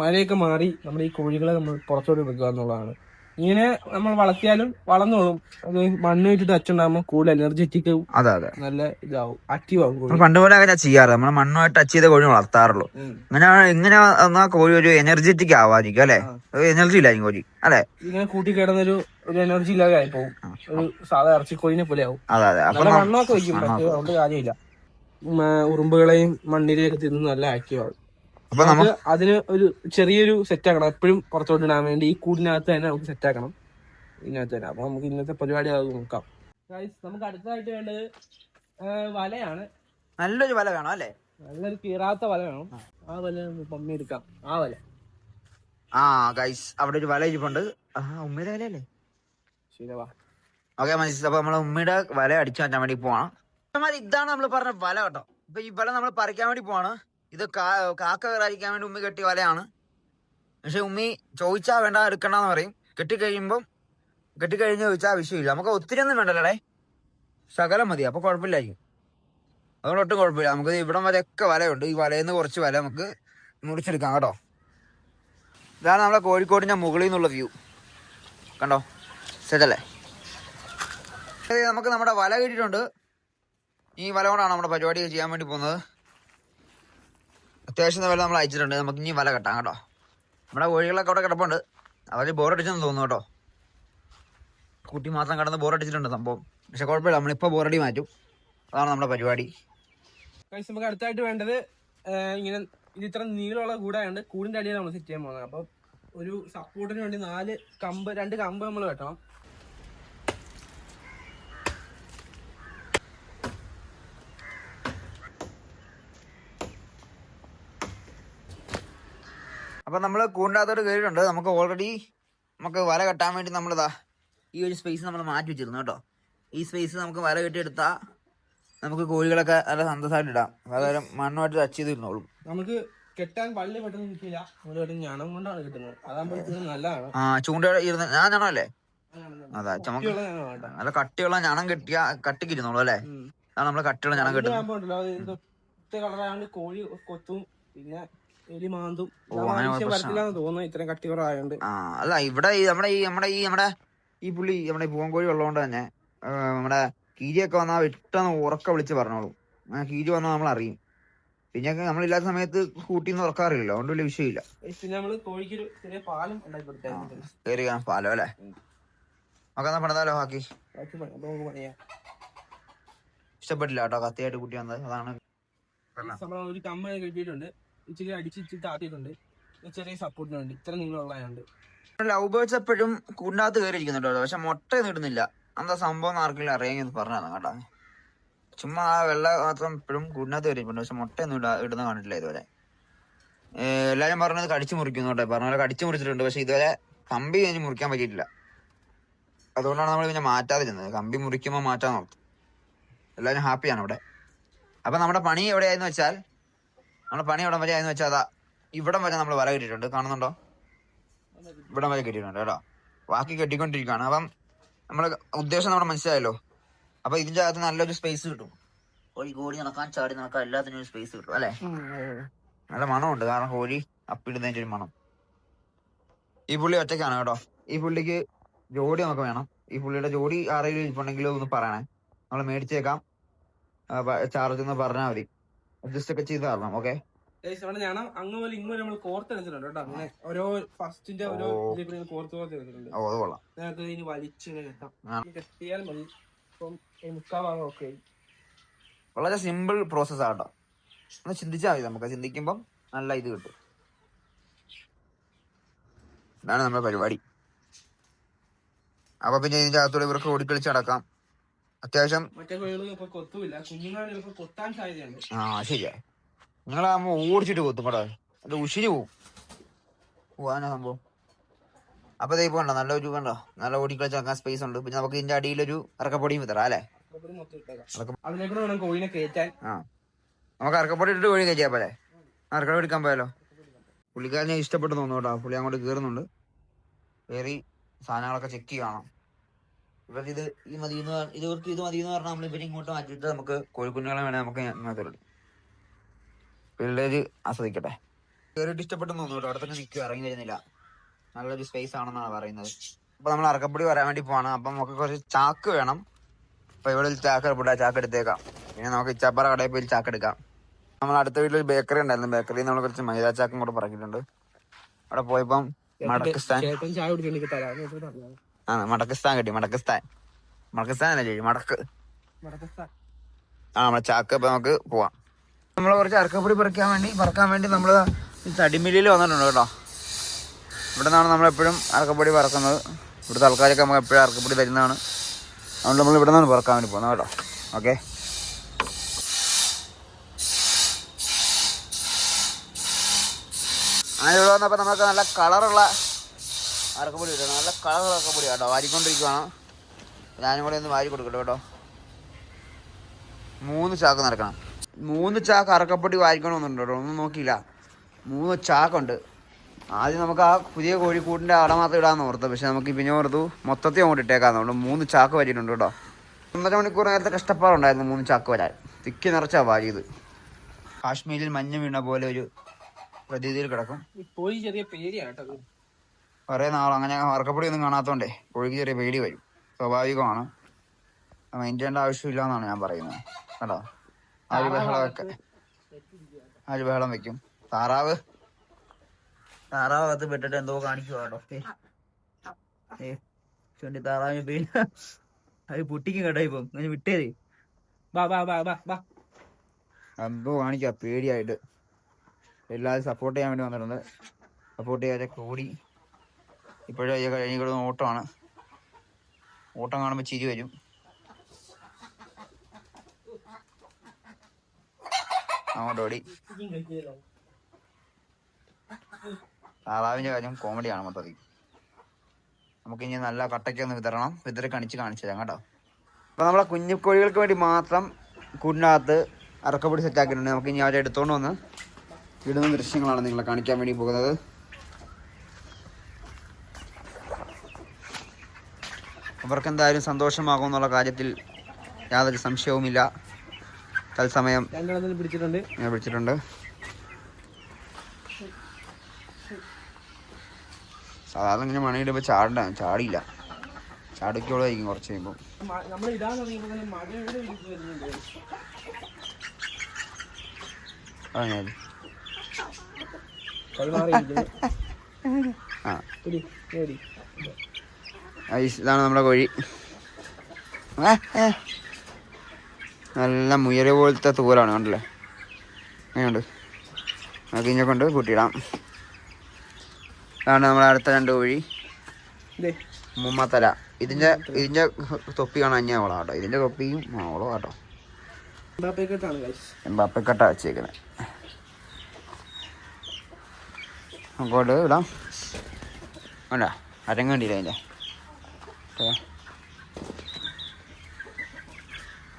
മഴയൊക്കെ മാറി നമ്മൾ ഈ കോഴികളെ നമ്മൾ പുറത്തോട്ട് വിടുക എന്നുള്ളതാണ്. ഇങ്ങനെ നമ്മൾ വളർത്തിയാലും വളർന്നോളും അത് മണ്ണ് വെച്ചിട്ട് അച്ചുണ്ടാകുമ്പോൾ കൂടുതൽ എനർജറ്റിക് അതെ അതെ. നല്ല ഇതാവും. ആക്റ്റീവ് ആവും കോഴി നമ്മൾ പണ്ട് പോലെ അങ്ങനെ ചെയ്യാറ്. നമ്മൾ മണ്ണുമായിട്ട് ടച്ച് ചെയ്ത കോഴി വളർത്താറുള്ളൂ. അങ്ങനെ ഇങ്ങനെ എന്നാ കോഴി ഒരു എനർജറ്റിക് ആവാതിരിക്കും അല്ലെ? എനർജി ഇല്ലായിരിക്കും കോഴി അല്ലെ? ഇങ്ങനെ കൂട്ടി കിടന്നൊരു ഒരു എനർജി ഇല്ലാതെ ആയി പോകും ഒരു സാധാ ഇറച്ചി കോഴിനെ പോലെ ആവും. അതെ അതെ. മണ്ണൊക്കെ വയ്ക്കും പക്ഷേ അതുകൊണ്ട് കാര്യമില്ല. ഉറുമ്പുകളെയും മണ്ണിരെയൊക്കെ തിന്ന് നല്ല ആക്റ്റീവ് ആവും. അപ്പൊ നമ്മൾ നമുക്ക് അതിന് ഒരു ചെറിയൊരു സെറ്റ് ആക്കണം. എപ്പോഴും പുറത്തോട്ട് ഇടാൻ വേണ്ടി ഈ കൂടിനകത്ത് തന്നെ നമുക്ക് സെറ്റ് ആക്കണം. ഇതിനകത്ത് തന്നെ. അപ്പൊ നമുക്ക് ഇന്നത്തെ പരിപാടി അത് നോക്കാം. നമുക്ക് അടുത്തതായിട്ട് വേണ്ടത് വലയാണ്. നല്ലൊരു വല വേണം അല്ലേ? നല്ലൊരു കീറാത്ത വല വേണം. ആ വല പമ്മി എടുക്കാം. ആ വല. ആ ഗൈസ് അവിടെ ഒരു വല ഇരിപ്പുണ്ട്. ആ ഉമ്മയുടെ വലയല്ലേ? ശരി വാ. ഓക്കെ മനസ്സിലായി. അപ്പൊ നമ്മളെ ഉമ്മയുടെ വല അടിച്ചു മാറ്റാൻ വേണ്ടി പോവാണ്. ഇതാണ് നമ്മൾ പറഞ്ഞ വല കേട്ടോ. ഇപ്പൊ ഈ വല നമ്മൾ പറിക്കാൻ വേണ്ടി പോവാണ്. ഇത് കാക്ക കയറാതിരിക്കാൻ വേണ്ടി ഉമ്മി കെട്ടിയ വലയാണ്. പക്ഷെ ഉമ്മി ചോദിച്ചാൽ വേണ്ട എടുക്കണ്ടെന്ന് പറയും. കെട്ടിക്കഴിയുമ്പം കെട്ടിക്കഴിഞ്ഞ് ചോദിച്ചാൽ വിഷയമില്ല. നമുക്ക് ഒത്തിരി ഒന്നും വേണ്ടല്ലേ ശകലം മതി അപ്പോൾ കുഴപ്പമില്ലായിരിക്കും. അതുകൊണ്ട് ഒട്ടും കുഴപ്പമില്ല. നമുക്ക് ഇവിടം വരെയൊക്കെ വലയുണ്ട്. ഈ വലയിൽ നിന്ന് കുറച്ച് വല നമുക്ക് മുറിച്ചെടുക്കാം കേട്ടോ. ഇതാണ് നമ്മളെ കോഴിക്കോടിന്റെ മുകളിൽ നിന്നുള്ള വ്യൂ. കണ്ടോ? സെറ്റല്ലേ നമുക്ക് നമ്മുടെ വല കിട്ടിയിട്ടുണ്ട്. ഈ വല കൊണ്ടാണ് നമ്മുടെ പരിപാടി ചെയ്യാൻ വേണ്ടി പോകുന്നത്. അത്യാവശ്യം വെള്ളം നമ്മൾ അയച്ചിട്ടുണ്ട്. നമുക്ക് ഇനി വല കെട്ടാം കേട്ടോ. നമ്മുടെ കോഴികളൊക്കെ അവിടെ കിടപ്പുണ്ട്. അവർ ബോറടിച്ചെന്ന് തോന്നുന്നു കേട്ടോ. കുട്ടി മാത്രം കിടന്ന് ബോറടിച്ചിട്ടുണ്ട് സംഭവം. പക്ഷെ കുഴപ്പമില്ല. നമ്മളിപ്പോൾ ബോറടി മാറ്റും. അതാണ് നമ്മുടെ പരിപാടി. നമുക്ക് അടുത്തായിട്ട് വേണ്ടത് ഇങ്ങനെ ഇത് ഇത്ര നീളമുള്ള കൂടായതുകൊണ്ട് കൂടിന്റെ അടിയിൽ നമ്മൾ സെറ്റ് ചെയ്യാൻ പോകുന്നത്. അപ്പം ഒരു സപ്പോർട്ടിന് വേണ്ടി നാല് കമ്പ് രണ്ട് കമ്പ് നമ്മൾ വെട്ടണം അപ്പം നമ്മൾ കൂണ്ടാത്തോട്ട് കയറിയിട്ടുണ്ട് നമുക്ക് ഓൾറെഡി നമുക്ക് വല കെട്ടാൻ വേണ്ടി നമ്മളിതാ ഈ ഒരു സ്പേസ് നമ്മൾ മാറ്റി വെച്ചിരുന്നു കേട്ടോ. ഈ സ്പേസ് നമുക്ക് വല കെട്ടിയെടുത്താൽ നമുക്ക് കോഴികളൊക്കെ നല്ല സന്തോഷമായിട്ട് ഇടാം. വേറെ മണ്ണുമായിട്ട് ടച്ച് ചെയ്തിരുന്നോളും. നമുക്ക് കെട്ടാൻ പെട്ടെന്ന് നമ്മൾ പെട്ടെന്ന് ഞണം കൊണ്ടാണ് കിട്ടുന്നത്. നല്ലതാണ്. ആ ഇരുന്ന് ഞാൻ അതാ ചുമക്ക്. നല്ല കട്ടിയുള്ള ഞാണം കെട്ടിയ കട്ടിക്കിരുന്നോളൂ അല്ലേ. അതാണ് നമ്മൾ കട്ടിയുള്ള ഞണം കെട്ടുന്നത്. കോഴി കൊത്തും. പിന്നെ എലി മാന്തും. ഓ, അങ്ങനെ വരത്തില്ലാന്ന് തോന്നുന്നു. ഇത്രയും ആ അല്ല ഇവിടെ ഈ നമ്മുടെ ഈ നമ്മുടെ ഈ നമ്മുടെ ഈ പുള്ളി നമ്മുടെ പൂവൻകോഴി ഉള്ളതുകൊണ്ട് തന്നെ നമ്മുടെ കീരിയൊക്കെ വന്നാൽ പെട്ടെന്ന് ഉറക്ക വിളിച്ച് പറഞ്ഞോളും. കീരി വന്നാൽ നമ്മൾ അറിയും. പിന്നെ നമ്മളില്ലാത്ത സമയത്ത് കൂട്ടിന്ന് ഉറക്കാറില്ല അതുകൊണ്ട് വലിയ വിഷയമില്ല. പിന്നെ നമ്മൾ കോഴിക്കൊരു ചെറിയ പാലം ഉണ്ടാക്കി കൊടുത്തായിരുന്നു കയറി കാണാം പാലോ അല്ലേ? നമുക്ക് എന്നാ പണിതാലോ ബാക്കി? ഇഷ്ടപ്പെട്ടില്ല കേട്ടോ കത്തിയായിട്ട് കൂട്ടി വന്നത് അതാണ്. ഒരു കിട്ടിയിട്ടുണ്ട്. ഇച്ചിരി അടിച്ചിട്ട് താത്തിയിട്ടുണ്ട് ചെറിയ സപ്പോർട്ടിന് വേണ്ടി. ഇത്ര നീളമുള്ളതുണ്ട് ലവ് ബേർഡ്സ് എപ്പോഴും കൂടിനകത്ത് കയറിയിരിക്കുന്നുണ്ട് പക്ഷെ മുട്ടയൊന്നും ഇടുന്നില്ല. എന്താ സംഭവം ആർക്കെങ്കിലും അറിയാമെന്ന് പറഞ്ഞു കേട്ടോ. ചുമ്മാ ആ വെള്ള മാത്രം ഇപ്പോഴും കൂടിനകത്ത് കയറിയിട്ടുണ്ട് പക്ഷെ മുട്ടയൊന്നും ഇടാ ഇടുന്ന കണ്ടിട്ടില്ല ഇതുവരെ. എല്ലാവരും പറഞ്ഞത് കടിച്ചു മുറിക്കുന്നു കേട്ടോ. പറഞ്ഞ പോലെ കടിച്ചു മുറിച്ചിട്ടുണ്ട്. പക്ഷെ ഇതുവരെ കമ്പി കഴിഞ്ഞ് മുറിക്കാൻ പറ്റിയിട്ടില്ല. അതുകൊണ്ടാണ് നമ്മൾ പിന്നെ മാറ്റാതെ ഇരുന്നത് കമ്പി മുറിക്കുമ്പോൾ മാറ്റാൻ നോക്കും. എല്ലാവരും ഹാപ്പിയാണ് ഇവിടെ. അപ്പം നമ്മുടെ പണി എവിടെയായെന്ന് വെച്ചാൽ നമ്മുടെ പണി എവിടെ വരെ ആയെന്ന് വെച്ചാൽ അതാ ഇവിടം വരെ നമ്മൾ വല കിട്ടിയിട്ടുണ്ട്. കാണുന്നുണ്ടോ? ഇവിടം വരെ കെട്ടിയിട്ടുണ്ട് കേട്ടോ. ബാക്കി കെട്ടിക്കൊണ്ടിരിക്കുകയാണ് അപ്പം നമ്മളെ ഉദ്ദേശം നമ്മുടെ മനസ്സിലായല്ലോ. അപ്പൊ ഇതിന്റെ അകത്ത് നല്ലൊരു സ്പേസ് കിട്ടും. കോഴി കോഴി നടക്കാൻ ചാടി നടക്കാൻ എല്ലാത്തിനും ഒരു സ്പേസ് കിട്ടും അല്ലേ? നല്ല മണമുണ്ട്. കാരണം കോഴി അപ്പിടുന്നതിന്റെ ഒരു മണം. ഈ പുള്ളി ഒറ്റയ്ക്കാണ് കേട്ടോ. ഈ പുള്ളിക്ക് ജോഡി നമുക്ക് വേണം. ഈ പുള്ളിയുടെ ജോഡി ആരെങ്കിലും ഇരിപ്പുണ്ടെങ്കിൽ ഒന്ന് പറയണേ. നമ്മൾ മേടിച്ചേക്കാം. ചാർജ് ഒന്ന് പറഞ്ഞാൽ മതി. അഡ്ജസ്റ്റ് ഒക്കെ ചെയ്ത് തരണം ഓക്കെ അങ്ങ് പോലെ നമ്മൾ കേട്ടോ. അങ്ങനെ ഓരോ ഫസ്റ്റിന്റെ ഓരോ ഓ. ഇതിൽ കോർത്ത് കോർത്ത് ഞങ്ങൾക്ക് ഇനി വലിച്ച് കെട്ടാം. കെട്ടിയാൽ മതി. ഇപ്പം ഭാഗം വളരെ സിമ്പിൾ പ്രോസസ് ആട്ടോ ഒന്ന് ചിന്തിച്ചാൽ മതി നമുക്ക്. ചിന്തിക്കുമ്പം നല്ല ഇത് കിട്ടും. ഇതാണ് നമ്മുടെ പരിപാടി. അപ്പൊ പിന്നെ ഇതിന്റെ അകത്തൂടെ ഇവർക്ക് ഓടിക്കളിച്ച് നടക്കാം. അത്യാവശ്യം മറ്റേ കോഴികൾ ഇപ്പൊ കൊത്തുമില്ല കുഞ്ഞുങ്ങളാണ് ചിലപ്പോൾ കൊത്താൻ സാധ്യതയുണ്ട്. ആ ശരിയാ. നിങ്ങളാകുമ്പോ ഓടിച്ചിട്ട് കൊത്തും കൂടെ അത് ഉഷിരി പോവും. പോവാനാ സംഭവം. അപ്പൊ ദൈവം കണ്ടോ നല്ല ഒരു കണ്ടോ നല്ല ഓടിക്കളിച്ച് നടക്കാൻ സ്പേസ് ഉണ്ട്. പിന്നെ നമുക്ക് ഇതിന്റെ അടിയിലൊരു ഇറക്കപ്പൊടിയും വിതറാം അല്ലേ? അതിലേക്കൂടെ വേണം കോഴിനെ കയറ്റാൻ. ആ. നമുക്ക് ഇറക്കപ്പൊടി ഇട്ടിട്ട് കോഴി കഴിച്ചാൽ പോലെ ഇറക്കപ്പൊടി എടുക്കാൻ പോയാലോ? പുള്ളിക്കാരനെ ഇഷ്ടപ്പെട്ടു തോന്നുന്നു കേട്ടോ. പുള്ളി അങ്ങോട്ട് കേറുന്നുണ്ട്. കയറി സാധനങ്ങളൊക്കെ ചെക്ക് ചെയ്യണം ഇവർക്ക് ഇത് ഈ മതി എന്ന് ഇവർക്ക് ഇത് മതി എന്ന് പറഞ്ഞാൽ നമ്മൾ ഇവരെ ഇങ്ങോട്ട് മാറ്റിയിട്ട് നമുക്ക് കോഴിക്കുഞ്ഞുങ്ങളെ വേണേൽ നമുക്ക് ഇങ്ങനത്തെ പിള്ളേര് ആസ്വദിക്കട്ടെ. കയറിയിട്ട് ഇഷ്ടപ്പെട്ടു തോന്നുന്നു കേട്ടോ. അവിടെ തന്നെ നിൽക്കുക ഇറങ്ങി വരുന്നില്ല. നല്ലൊരു സ്പേസ് ആണെന്നാണ് പറയുന്നത്. അപ്പൊ നമ്മൾ അറക്കപ്പൊടി വരാൻ വേണ്ടി പോവാണ്. അപ്പൊ നമുക്ക് കുറച്ച് ചാക്ക് വേണം. അപ്പൊ ഇവിടെ ഒരു ചാക്ക് എടുപ്പില്ല ചാക്ക് എടുത്തേക്കാം. പിന്നെ നമുക്ക് ഇച്ചാപ്പാറ കടയിൽ പോയി ചാക്ക് എടുക്കാം. നമ്മൾ അടുത്ത വീട്ടിൽ ബേക്കറി ഉണ്ടായിരുന്നു. ബേക്കറിയിൽ നമ്മൾ കുറച്ച് മൈദ ചാക്കും കൂടെ പറക്കിയിട്ടുണ്ട്. അവിടെ പോയപ്പം മടക്കിസ്ഥാൻ ചേട്ടൻ ചായ കുടിക്കാൻ. ആ മടക്കിസ്ഥാൻ കിട്ടി മടക്കിസ്ഥാൻ. മടക്കിസ്ഥാൻ അല്ലേ മടക്ക്. മടക്കസ്ഥാൻ. ആ നമ്മളെ ചാക്ക് ഇപ്പൊ നമുക്ക് പോവാം. നമ്മൾ കുറച്ച് അറക്കപ്പൊടി പറിക്കാൻ വേണ്ടി പറക്കാൻ വേണ്ടി നമ്മൾ തടിമില്ലിൽ വന്നിട്ടുണ്ട് കേട്ടോ. ഇവിടെ നിന്നാണ് നമ്മളെപ്പോഴും അറക്കപ്പൊടി പറക്കുന്നത്. ഇവിടുത്തെ ആൾക്കാരൊക്കെ നമുക്ക് എപ്പോഴും അറക്കപ്പൊടി തരുന്നതാണ്. അതുകൊണ്ട് നമ്മൾ ഇവിടെ നിന്നാണ് പറക്കാൻ വേണ്ടി പോകുന്നത് കേട്ടോ. ഓക്കെ. അങ്ങനെ ഇവിടെ വന്നപ്പോൾ നമുക്ക് നല്ല കളറുള്ള അരക്കപ്പൊടി ഇടണം. നല്ല കളർ അറക്കപ്പൊടി കേട്ടോ വാരിക്കൊണ്ടിരിക്കുവാണ് ഞാനും കൂടെ ഒന്ന് വാരി കൊടുക്കട്ടെ കേട്ടോ. മൂന്ന് ചാക്ക് നടക്കണം. മൂന്ന് ചാക്ക് അറക്കപ്പൊടി വാരിക്കണമെന്നുണ്ട് കേട്ടോ? ഒന്നും നോക്കിയില്ല. മൂന്ന് ചാക്കുണ്ട്. ആദ്യം നമുക്ക് ആ പുതിയ കോഴിക്കൂടിന്റെ അട മാത്രം ഇടാമെന്ന് ഓർത്തു. പക്ഷെ നമുക്ക് പിന്നെ ഓർത്തു മൊത്തത്തിൽ അങ്ങോട്ട് ഇട്ടേക്കാന്നുണ്ട്. മൂന്ന് ചാക്ക് വരിയിട്ടുണ്ട് കേട്ടോ. ഒന്നര മണിക്കൂർ നേരത്തെ കഷ്ടപ്പാടുണ്ടായിരുന്നു മൂന്ന് ചാക്ക് വരാൻ. തിക്കി നിറച്ചാ വാരിയത്. കാശ്മീരിൽ മഞ്ഞ് വീണ പോലെ ഒരു പ്രതീതിയിൽ കിടക്കും. പോയി ചെറിയ പേടിയാണ് കേട്ടോ. കുറേ നാൾ അങ്ങനെ അറക്കപ്പൊടി ഒന്നും കാണാത്തോണ്ടേ കോഴിക്ക് ചെറിയ പേടി വരും. സ്വാഭാവികമാണ്. മൈൻഡ് ചെയ്യേണ്ട ആവശ്യമില്ല എന്നാണ് ഞാൻ പറയുന്നത്. കേട്ടോ ആര് ബഹളമൊക്കെ ആര് ബഹളം വെക്കും. താറാവ്. താറാവ് അകത്ത് പെട്ടിട്ട് എന്തോ കാണിക്കുക കേട്ടോ ചുണ്ടി താറാവിന് പിന്നെ അത് പൊട്ടിക്കും കേട്ടോ ഇപ്പം. ഞാൻ വിട്ടേ എന്തോ കാണിക്കുക പേടിയായിട്ട്. എല്ലാവരും സപ്പോർട്ട് ചെയ്യാൻ വേണ്ടി വന്നിട്ടുണ്ട്. സപ്പോർട്ട് ചെയ്യാതെ കൂടി. ഇപ്പോഴും ഈ കഴിഞ്ഞ കിടന്ന് ഓട്ടമാണ്. ഓട്ടം കാണുമ്പോൾ ചിരി വരും. അങ്ങോട്ടോടി താറാവിന്റെ കാര്യം കോമഡിയാണ് മൊത്തത്തിൽ. നമുക്ക് ഇനി നല്ല കട്ടയ്ക്കൊന്ന് വിതരണം വിതറി കണിച്ച് കാണിച്ചു തരാം കേട്ടോ. അപ്പോൾ നമ്മളെ കുഞ്ഞു കോഴികൾക്ക് വേണ്ടി മാത്രം കൂടിനകത്ത് അറക്കപ്പൊടി സെറ്റ് ആക്കിയിട്ടുണ്ട്. നമുക്ക് ഇനി അവരെ എടുത്തോണ്ട് വന്ന് ഇടുന്ന ദൃശ്യങ്ങളാണ് നിങ്ങളെ കാണിക്കാൻ വേണ്ടി പോകുന്നത്. അവർക്ക് എന്തായാലും സന്തോഷമാകും എന്നുള്ള കാര്യത്തിൽ യാതൊരു സംശയവുമില്ല. തത്സമയം ഞാൻ പിടിച്ചിട്ടുണ്ട്. ഞാൻ പിടിച്ചിട്ടുണ്ട്. സാധാരണ ഇങ്ങനെ മണിയിടുമ്പോൾ ചാടണ്ട ചാടിയില്ല ചാടിക്കോളായിരിക്കും കുറച്ച് കഴിയുമ്പോൾ ആ. ഐസ് ഇതാണ് നമ്മുടെ കോഴി. നല്ല മുയൽ പോലത്തെ തൂരാണ് കണ്ടല്ലേ? അങ്ങനെയുണ്ട് നമുക്ക് ഇങ്ങനെ കൊണ്ട് കൂട്ടിയിടാം. ഇതാണ് നമ്മുടെ അടുത്ത രണ്ട് കോഴി. മുമ്മത്തല. ഇതിന്റെ ഇതിന്റെ തൊപ്പി കാണാൻ അഞ്ഞ അവളാണ് കേട്ടോ. ഇതിന്റെ തൊപ്പിയും അവളോ കേട്ടോ. പാപ്പയ്ക്കെട്ടാണ് ഗൈസ് എംബാപ്പക്കട്ട വെച്ചേക്കുന്നത് അങ്ങോട്ട് ഇടാം. വേണ്ട അരങ്ങണ്ടില്ല അതിന്റെ.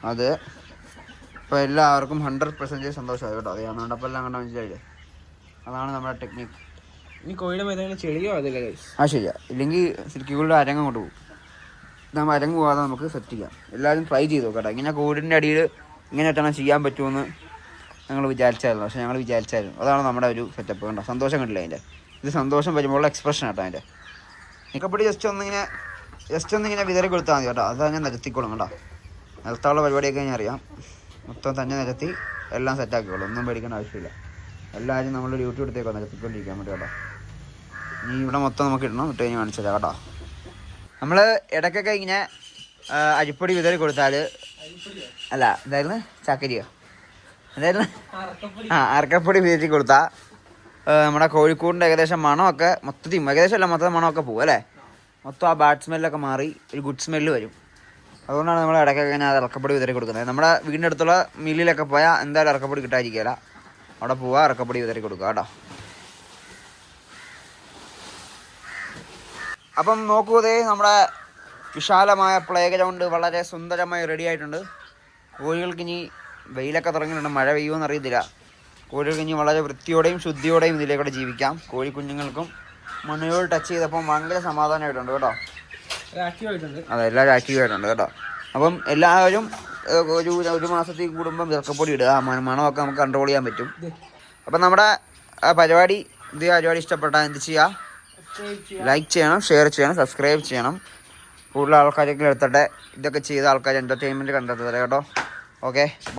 അത്. ഇപ്പോൾ എല്ലാവർക്കും ഹൺഡ്രഡ് പെർസെന്റേജ് സന്തോഷമായി കേട്ടോ. അത് കണ്ടപ്പോൾ എല്ലാം കണ്ട മനസ്സിലായില്ലേ? അതാണ് നമ്മുടെ ടെക്നിക്ക് ഇനി കോഴിയുടെ മൈതാനം ചെളിയോ അതില്ല ആ ശരിയാ. ഇല്ലെങ്കിൽ സിൽക്കികളുടെ അരങ്ങ് അങ്ങോട്ട് പോകും. നമ്മൾ അരങ്ങ് പോകാതെ നമുക്ക് സെറ്റ് ചെയ്യാം. എല്ലാവരും ട്രൈ ചെയ്ത് നോക്കട്ടെ ഇങ്ങനെ കോഴിന്റെ അടിയിൽ ഇങ്ങനെ ഇട്ടാണ് ചെയ്യാൻ പറ്റുമെന്ന് ഞങ്ങൾ വിചാരിച്ചായിരുന്നു. പക്ഷെ ഞങ്ങൾ വിചാരിച്ചായിരുന്നു. അതാണ് നമ്മുടെ ഒരു സെറ്റപ്പ് കണ്ടോ. സന്തോഷം കണ്ടില്ല അതിന്റെ? ഇത് സന്തോഷം വരുമ്പോഴുള്ള എക്സ്പ്രഷൻ കേട്ടോ അതിന്റെ. നിക്കപ്പടി ജസ്റ്റ് ഒന്നിങ്ങനെ ജസ്റ്റ് ഒന്ന് ഇങ്ങനെ വിതറി കൊടുത്താൽ മതി കേട്ടോ. അത് തന്നെ നിരത്തിക്കോളും കേട്ടോ. നിലത്താനുള്ള പരിപാടിയൊക്കെ ഞാൻ അറിയാം. മൊത്തം തന്നെ നിരത്തി എല്ലാം സെറ്റാക്കിക്കോളും ഒന്നും പേടിക്കേണ്ട ആവശ്യമില്ല. എല്ലാവരും നമ്മൾ ഡ്യൂട്ടി എടുത്തേക്കോ നിരത്തിക്കൊണ്ടിരിക്കാൻ വേണ്ടി കേട്ടോ. ഇനി ഇവിടെ മൊത്തം നമുക്ക് ഇടണം. ഇട്ട് കഴിഞ്ഞ് കാണിച്ചു തരാം കേട്ടോ. നമ്മൾ ഇടയ്ക്കൊക്കെ ഇങ്ങനെ അരിപ്പൊടി വിതറി കൊടുത്താൽ അല്ല എന്തായിരുന്നു? ചക്കരിയോ? എന്തായിരുന്നു? ആ അരക്കപ്പൊടി വിതറി കൊടുത്താൽ നമ്മുടെ കോഴിക്കോടിന്റെ ഏകദേശം മണമൊക്കെ മൊത്തത്തിൽ ഏകദേശം അല്ല മൊത്തം മണമൊക്കെ പോകും അല്ലേ? മൊത്തം ആ ബാഡ് സ്മെല്ലൊക്കെ മാറി ഒരു ഗുഡ് സ്മെല്ല് വരും. അതുകൊണ്ടാണ് നമ്മൾ ഇടയ്ക്കൊക്കെ ഇങ്ങനെ ഇറക്കപ്പൊടി വിതറി കൊടുക്കുന്നത്. നമ്മുടെ വീടിന്റെ അടുത്തുള്ള മില്ലിലൊക്കെ പോയാൽ എന്തായാലും ഇറക്കപ്പൊടി കിട്ടാതിരിക്കില്ല അവിടെ പോവാ ഇറക്കപ്പൊടി വിതറി കൊടുക്കുക കേട്ടോ. അപ്പം നോക്കൂ നമ്മുടെ വിശാലമായ പ്ലേ ഗ്രൗണ്ട് വളരെ സുന്ദരമായി റെഡി ആയിട്ടുണ്ട്. കോഴികൾക്ക് ഇനി വെയിലൊക്കെ തുടങ്ങിയിട്ടുണ്ട്. മഴ പെയ്യുമെന്ന് അറിയത്തില്ല കോഴികൾക്ക് ഇനി വളരെ വൃത്തിയോടെയും ശുദ്ധിയോടെയും ഇതിലേക്കൂടെ ജീവിക്കാം. കോഴി കുഞ്ഞുങ്ങൾക്കും മണ്ണിനോട് ടച്ച് ചെയ്തപ്പോൾ ഭയങ്കര സമാധാനമായിട്ടുണ്ട് കേട്ടോ. അതെ എല്ലാവരും ആക്റ്റീവ് ആയിട്ടുണ്ട് കേട്ടോ. അപ്പം എല്ലാവരും ഒരു ഒരു മാസത്തിൽ കൂടുമ്പം ഇറക്കപ്പൊടി ഇടുക. ആ മണമൊക്കെ നമുക്ക് കൺട്രോൾ ചെയ്യാൻ പറ്റും. അപ്പം നമ്മുടെ പരിപാടി ഇത് പരിപാടി ഇഷ്ടപ്പെട്ടാൽ എന്ത് ചെയ്യുക ലൈക്ക് ചെയ്യണം ഷെയർ ചെയ്യണം സബ്സ്ക്രൈബ് ചെയ്യണം. കൂടുതൽ ആൾക്കാരൊക്കെ എടുത്തട്ടെ. ഇതൊക്കെ ചെയ്ത ആൾക്കാർ എന്റർടൈൻമെന്റ് കണ്ടെത്തട്ടെ കേട്ടോ? ഓക്കെ